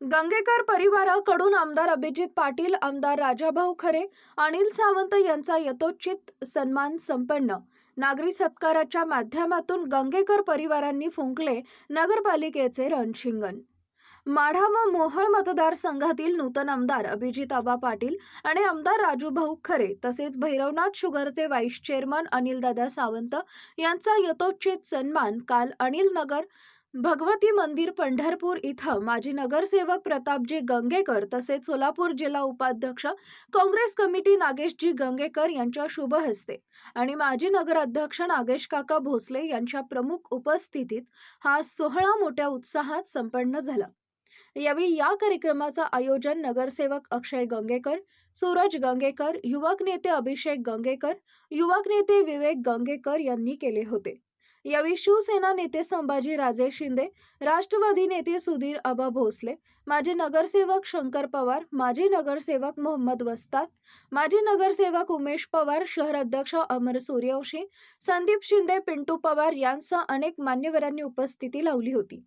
गंगेकर परिवाराकडून आमदार अभिजित पाटील आमदार राजाभाऊ खरे अनिल सावंत यांचा यथोचित सन्मान संपन्न. नागरी सत्काराच्या माध्यमातून गंगेकर परिवारांनी फुंकले नगरपालिकेचे रणशिंगण. माढा व मोहळ मतदारसंघातील नूतन आमदार अभिजित आबा पाटील आणि आमदार राजूभाऊ खरे तसेच भैरवनाथ शुगरचे व्हाईस चेअरमन अनिलदादा सावंत यांचा यथोचित सन्मान काल अनिल नगर भगवती मंदिर पंढरपूर इथं माजी नगरसेवक प्रतापजी गंगेकर तसेच सोलापूर जिल्हा उपाध्यक्ष काँग्रेस कमिटी नागेशजी गंगेकर यांच्या शुभ हस्ते आणि माजी नगराध्यक्ष नागेश काका भोसले यांच्या प्रमुख उपस्थितीत हा सोहळा मोठ्या उत्साहात संपन्न झाला. यावेळी या कार्यक्रमाचं आयोजन नगरसेवक अक्षय गंगेकर सूरज गंगेकर युवक नेते अभिषेक गंगेकर युवक नेते विवेक गंगेकर यांनी केले होते. यावेळी शिवसेना नेते संभाजी राजे शिंदे राष्ट्रवादी नेते सुधीर आबा भोसले माजी नगरसेवक शंकर पवार माजी नगरसेवक मोहम्मद वस्ताद माजी नगरसेवक उमेश पवार शहर अध्यक्ष अमर सूर्यवंशी संदीप शिंदे पिंटू पवार यांसह अनेक मान्यवरांनी उपस्थिती लावली होती.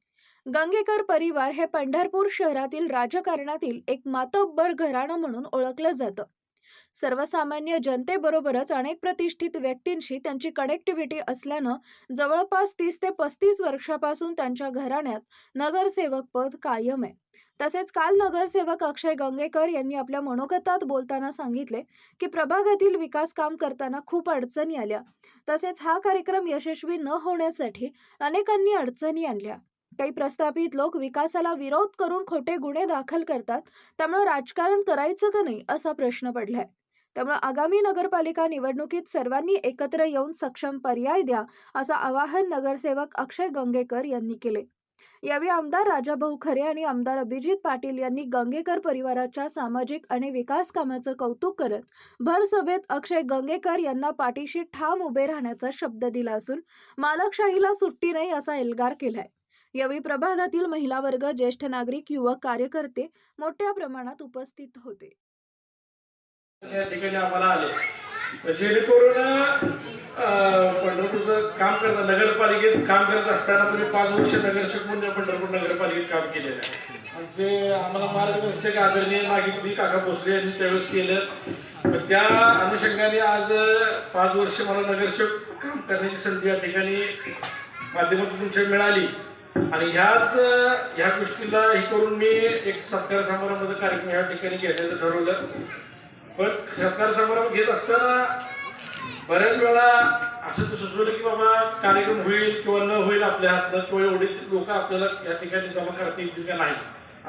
गंगेकर परिवार हे पंढरपूर शहरातील राजकारणातील एक मातब्बर घराणं म्हणून ओळखलं जातं. सर्वसामान्य जनतेबरोबरच अनेक प्रतिष्ठित व्यक्तींशी त्यांची कनेक्टिव्हिटी असल्यानं जवळपास तीस ते पस्तीस वर्षापासून त्यांच्या घराण्यात नगरसेवक पद कायम आहे. तसेच काल नगरसेवक अक्षय गंगेकर यांनी आपल्या मनोगतात बोलताना सांगितले की प्रभागातील विकास काम करताना खूप अडचणी आल्या. तसेच हा कार्यक्रम यशस्वी न होण्यासाठी अनेकांनी अडचणी आणल्या. काही प्रस्थापित लोक विकासाला विरोध करून खोटे गुन्हे दाखल करतात त्यामुळे राजकारण करायचं का नाही असा प्रश्न पडलाय. त्यामुळे आगामी नगरपालिका निवडणुकीत सर्वांनी एकत्र येऊन सक्षम पर्याय द्या असं आवाहन नगरसेवक अक्षय गंगेकर यांनी केले. यावेळी आमदार राजाभाऊ खरे आणि आमदार अभिजित पाटील यांनी गंगेकर परिवाराच्या सामाजिक आणि विकास कामाचं कौतुक करत भर सभेत अक्षय गंगेकर यांना पाठीशी ठाम उभे राहण्याचा शब्द दिला असून मालकशाहीला सुट्टी नाही असा एल्गार केलाय. यावेळी प्रभागातील महिला वर्ग ज्येष्ठ नागरिक युवक कार्यकर्ते मोठ्या प्रमाणात उपस्थित होते. या ठिकाणी आम्हाला आले. जेणेकरून पंढरपूरचं काम करता नगरपालिकेत काम करत असताना तुम्ही पाच वर्ष नगरसेवक म्हणून पंढरपूर नगरपालिकेत काम केलेलं आहे. आमचे आम्हाला मार्गदर्शक आदरणीय मागितली काका भोसले यांनी त्यावेळेस केलं. तर त्या अनुषंगाने आज पाच वर्ष मला नगरसेवक काम करण्याची संधी या ठिकाणी माध्यमातून तुमच्या मिळाली. आणि ह्याच ह्या गोष्टीला हे करून मी एक सत्कार समारंभाचा कार्यक्रम ह्या ठिकाणी घेण्याचं ठरवलं. पण सत्कार समारंभ घेत असताना बऱ्याच वेळा असं तू सुचवलं की बाबा कार्यक्रम होईल किंवा न होईल आपल्या हातनं किंवा एवढे लोक आपल्याला या ठिकाणी जमा करता येतील का नाही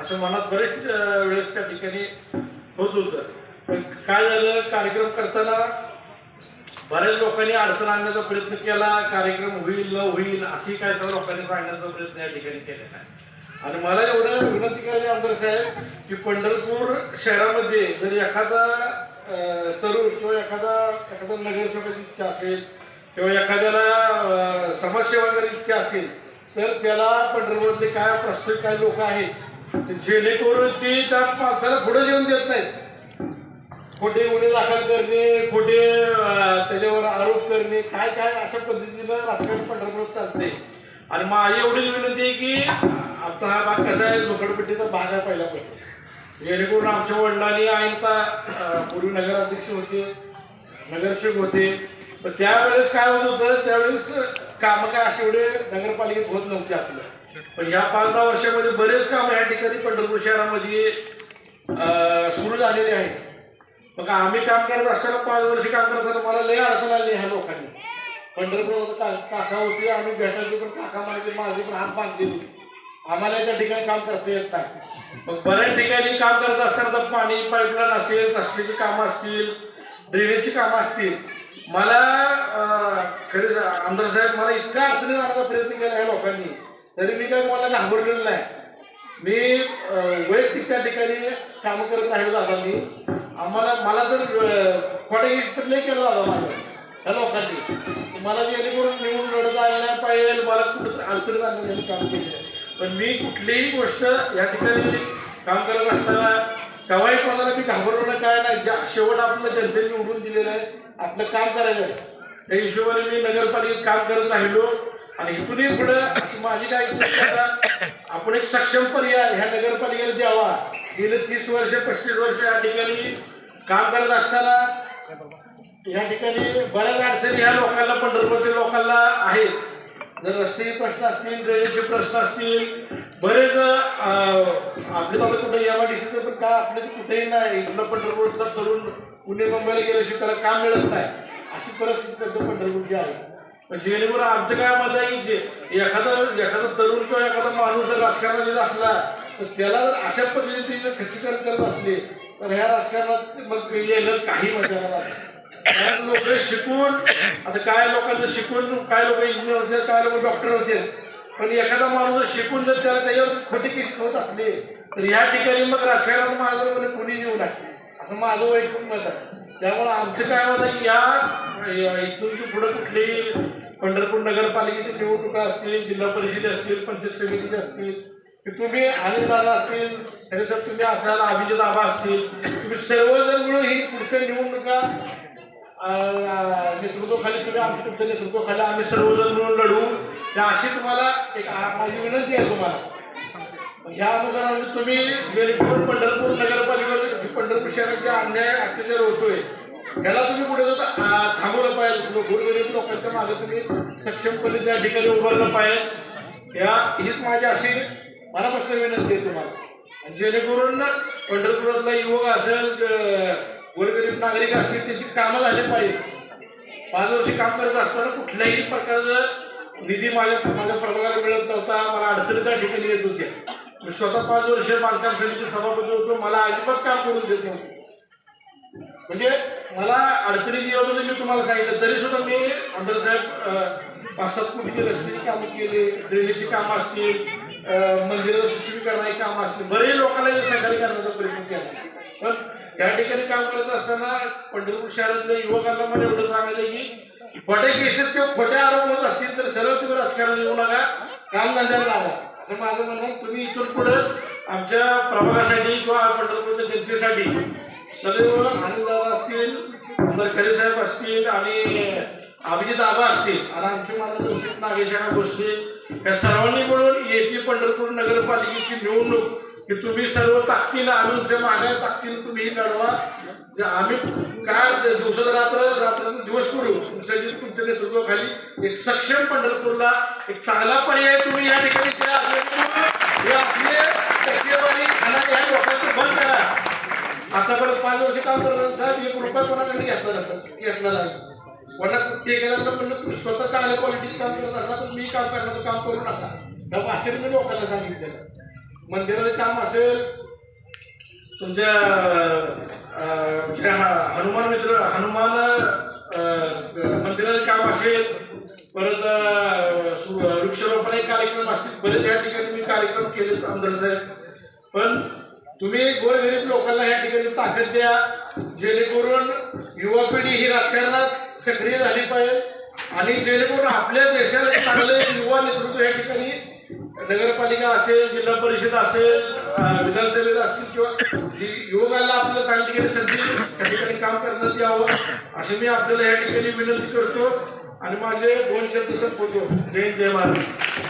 असं मनात बरेच वेळेस त्या ठिकाणी होत होतं. पण काय झालं? कार्यक्रम करताना बऱ्याच लोकांनी अडचण आणण्याचा प्रयत्न केला कार्यक्रम होईल न होईल अशी काय सर्व लोकांनी सांगण्याचा प्रयत्न या ठिकाणी केलेला आहे. आणि मला एवढं विनंती करायची आमदार साहेब की पंढरपूर शहरामध्ये जर एखादा तरुण किंवा एखादा एखादा नगरसेवकाची इच्छा असेल किंवा एखाद्याला समाजसेवा जर इच्छा असेल तर त्याला पंढरपूरमधले काय प्रस्तुत काय लोक आहेत जेणेकरून ते त्या माणसाला पुढे येऊन देत नाहीत. खोटे गुन्हे दाखल करणे खोटे त्याच्यावर आरोप करणे काय काय अशा पद्धतीनं राजकारण पंढरपूर चालतंय. आणि माझी एवढीच विनंती आहे की आमचा हा भाग कसा आहे झोपडपट्टीचा भाग आहे पहिल्यापासून. जेणेकरून आमच्या वडिलांनी आईनता पूर्वी नगराध्यक्ष होते नगरसेवक होते. पण त्यावेळेस काय होत होतं त्यावेळेस कामं काय असे एवढे नगरपालिकेत होत नव्हते आपलं. पण ह्या पाच दहा वर्षामध्ये बरेच कामं या ठिकाणी पंढरपूर शहरामध्ये सुरू झालेले आहेत. मग आम्ही काम करत असताना पाच वर्ष काम करत असताना मला लय अडचण आली ह्या लोकांनी. पंढरपूर का काका होती आम्ही भेटायचो पण काका म्हणायचे माझी पण हात बांधलेली आम्हाला त्या ठिकाणी काम करता येत नाही. मग बऱ्याच ठिकाणी काम करत असताना तर पाणी पाईपलाईन असेल रस्त्याची कामं असतील ड्रेनेजची कामं असतील. मला खरंच आमदार साहेब मला इतका अडचणी आणण्याचा प्रयत्न केला आहे लोकांनी. तरी मी काय मला घाबरलेलं नाही. मी वैयक्तिक त्या ठिकाणी कामं करत राहिलो दादा मी आम्हाला मला जर खोट्या तर नाही केलं होता माझं. त्या लोकांनी. मला जेणेकरून निवडून लढत आलं नाही पाहिजे मला कुठं अडचणीत आणण्यासाठी काम केलं पण मी कुठलीही गोष्ट या ठिकाणी काम करत असताना केव्हाही कोणाला मी घाबरवणं काय नाही. ज्या शेवट आपलं जनतेने निवडून दिलेलं आहे आपलं काम करायचं आहे. त्या हिशोबाने मी नगरपालिकेत काम करत राहिलो. आणि इथूनही पुढे माझी काय आपण एक सक्षम पर्याय ह्या नगरपालिकेला द्यावा. गेले तीस वर्ष पस्तीस वर्ष या ठिकाणी काम करत असताना या ठिकाणी बऱ्याच अडचणी ह्या लोकांना पंढरपूरच्या लोकांना आहेत. जर रस्ते प्रश्न असतील ड्रेनेजचे प्रश्न असतील बरेच अं, आपले तर कुठे एम आय डी सीचं पण काय आपल्या कुठेही नाही. इथलं पंढरपूरचा तरुण पुणे मुंबईला गेल्याशिवाय त्याला काम मिळत नाही. अशी परिस्थिती पंढरपूरची आहे. जेणेकरून आमचं काय मत आहे की जे एखादा एखादा तरुण किंवा एखादा माणूस जर राजकारणात येत असला तर त्याला जर अशा पद्धतीने जर खच्चीकरण करत असले तर ह्या राजकारणात मग येणं काही मजा नाही. लोक शिकून आता काय लोकांचं शिकून काय लोक इंजिनियर होते काय लोक डॉक्टर होते पण एखादा माणूस जर शिकून जर त्याला त्याच्यावर खोटी केस होत असले तर या ठिकाणी मग राजकारणात माझं कोणी येऊ लागते असं माझं वैयक्तिक मत आहे. त्यामुळे आमचं काय मत आहे की या इथून पुढे कुठलीही पंढरपूर नगरपालिकेची निवडणुका असतील जिल्हा परिषद असतील पंचायत समितीचे असतील की तुम्ही आनंदाला असतील त्याच्यात तुम्ही असाल अभिजित आबा असतील तुम्ही सर्वजण मिळून ही पुढच्या निवडणुका नेतृत्वाखाली तुम्ही आमच्या तुमच्या नेतृत्वाखाली आम्ही सर्वजण मिळून लढवू अशी तुम्हाला एक माझी विनंती आहे तुम्हाला. ह्या अनुसाराने तुम्ही जेणेकरून पंढरपूर नगरपालिकेवर पंढरपूर शहरात जे अन्याय अत्याचार होतोय. त्याला तुम्ही पुढे थांबवलं पाहिजे. गोरगरीब लोकांच्या मागे तुम्ही सक्षमपणे त्या ठिकाणी उभारलं पाहिजे. या हीच माझी अशी मनापासून विनंती आहे तुम्हाला. आणि जेणेकरून पंढरपुरातला युवक असेल गोरगरीब नागरिक असतील त्यांची कामं झाली पाहिजे. पाच वर्षी काम करत असताना कुठल्याही प्रकारचं निधी माझ्या माझ्या प्रभागाला मिळत नव्हता. मला अडचणी त्या ठिकाणी येत होत्या. मी स्वतः पाच वर्ष बांधकाम समितीचे सभापती होतो. मला अजिबात काम करून देत नव्हतं. म्हणजे मला अडचणी जी मी तुम्हाला सांगितलं तरी सुद्धा मी आमदार साहेब अं, पाच सात कोटीची रस्त्याची कामं केली ड्रेनेजची कामं असतील अं, मंदिराचं सुशोभीकरणाची कामं असतील बरेच लोकांना हे सहकार्य करण्याचा प्रयत्न केला पण त्या ठिकाणी काम करत असताना पंढरपूर शहरातल्या युवकांना मला एवढं सांगायचं की खोटे केसेस किंवा खोटे आरोप होत असतील तर सरळ तुम्ही राजकारण येऊ नका काम धंद्याला लागा असं माझं म्हणणं आहे. तुम्ही इथून पुढे आमच्या प्रभागासाठी किंवा पंढरपूरच्या जनतेसाठी सदैव आनंद असतील खरे साहेब असतील आणि अभिजित आबा असतील. आणि आमचे मार्गदर्शक नागेशाना गोष्टी या सर्वांनी मिळून येथे पंढरपूर नगरपालिकेची निवडणूक की तुम्ही सर्व ताकदीनं आम्ही तुमच्या मागे ताकदीनं तुम्ही लढवा. आम्ही काय दिवसात रात्र रात्र दिवस करू तुमच्या तुमच्या नेतृत्वाखाली एक सक्षम पंढरपूरला एक चांगला पर्याय तुम्ही या ठिकाणी द्या हे आपले टक्केवारी खाण्यात या लोकांचं बंद करा आतापर्यंत पाच वर्ष काम करणार साहेब एक रुपया कोणाकडे घेतला नसतं? घेतला नाही. कोणा ठेकेदारला म्हणलं स्वतः चांगल्या क्वालिटीत काम करत असला तर मी काम करण्याचं काम करू नका. या भाषेत मी लोकांना सांगितलेलं मंदिराचं काम असेल तुमच्या तुमच्या हनुमान मित्र हनुमान मंदिराचं काम असेल परत सु- वृक्षारोपण एक कार्यक्रम असतील बरेच या ठिकाणी मी कार्यक्रम केले आमदार साहेब. पण तुम्ही गोरगरीब लोकांना या ठिकाणी ताकद द्या जेणेकरून युवा पिढी ही राजकारणात सक्रिय झाली पाहिजे आणि जेणेकरून आपल्या देशाला चांगले युवा नेतृत्व या ठिकाणी नगरपालिका असेल जिल्हा परिषद असेल अं, विधानसभेत असतील किंवा जी युवकांना आपल्याला चांगल्या ठिकाणी संधी त्या ठिकाणी काम करण्यात यावं अशी मी आपल्याला या ठिकाणी विनंती करतो. आणि माझे दोन शब्द संपवतो. जय जय महाराज